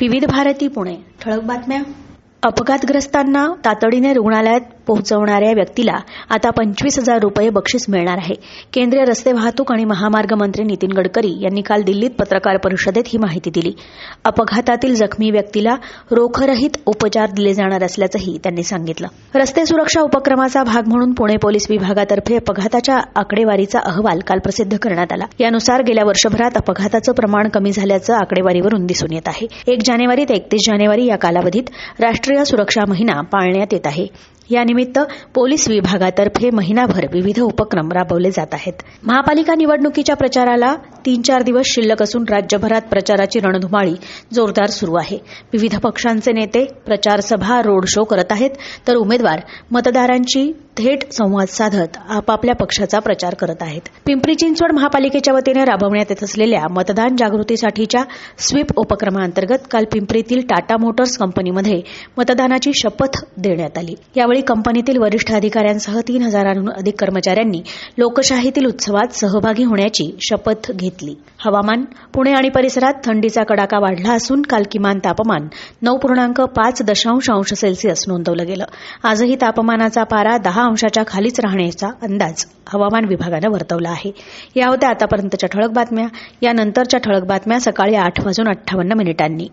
विविध भारती पुणे. ठळक बातम्या. अपघातग्रस्तांना तातडीने रुग्णालयात पोहोचवणाऱ्या व्यक्तीला आता पंचवीस हजार रुपये बक्षीस मिळणार आहे. केंद्रीय रस्ते वाहतूक आणि महामार्ग मंत्री नितीन गडकरी यांनी काल दिल्लीत पत्रकार परिषदेत ही माहिती दिली. अपघातातील जखमी व्यक्तीला रोखरहित उपचार दिले जाणार असल्याचंही त्यांनी सांगितलं. रस्ते सुरक्षा उपक्रमाचा भाग म्हणून पुणे पोलीस विभागातर्फे अपघाताच्या आकडेवारीचा अहवाल काल प्रसिद्ध करण्यात आला. यानुसार गेल्या वर्षभरात अपघाताचं प्रमाण कमी झाल्याचं आकडेवारीवरून दिसून येत आहे. एक जानेवारी ते एकतीस जानेवारी या कालावधीत राष्ट्रीय सुरक्षा महिना पाळण्यात येत आहे. यानिमित्त पोलीस विभागातर्फे महिनाभर विविध उपक्रम राबवले जात आहेत. महापालिका निवडणुकीच्या प्रचाराला तीन चार दिवस शिल्लक असून राज्यभरात प्रचाराची रणधुमाळी जोरदार सुरू आहे. विविध पक्षांचे नेते प्रचारसभा रोड शो करत आहेत तर उमेदवार मतदारांची थेट संवाद साधत आपापल्या पक्षाचा प्रचार करत आहेत. पिंपरी चिंचवड महापालिकेच्या वतीने राबवण्यात येत असलेल्या मतदान जागृतीसाठीच्या स्वीप उपक्रमाअंतर्गत काल पिंपरीतील टाटा मोटर्स कंपनीमध्ये मतदानाची शपथ देण्यात आली. यावेळी कंपनीतील वरिष्ठ अधिकाऱ्यांसह तीन हजारांहून अधिक कर्मचाऱ्यांनी लोकशाहीतील उत्सवात सहभागी होण्याची शपथ घेतली. हवामान पुणे आणि परिसरात थंडीचा कडाका वाढला असून काल किमान तापमान नऊ पूर्णांक पाच दशांश अंश सेल्सिअस नोंदवलं गेलं. आजही तापमानाचा पारा दहा अंशाच्या खालीच राहण्याचा अंदाज हवामान विभागानं वर्तवला आहे. या होत्या आतापर्यंतच्या ठळक बातम्या. यानंतरच्या ठळक बातम्या सकाळी आठ वाजून अठ्ठावन्न मिनिटांनी.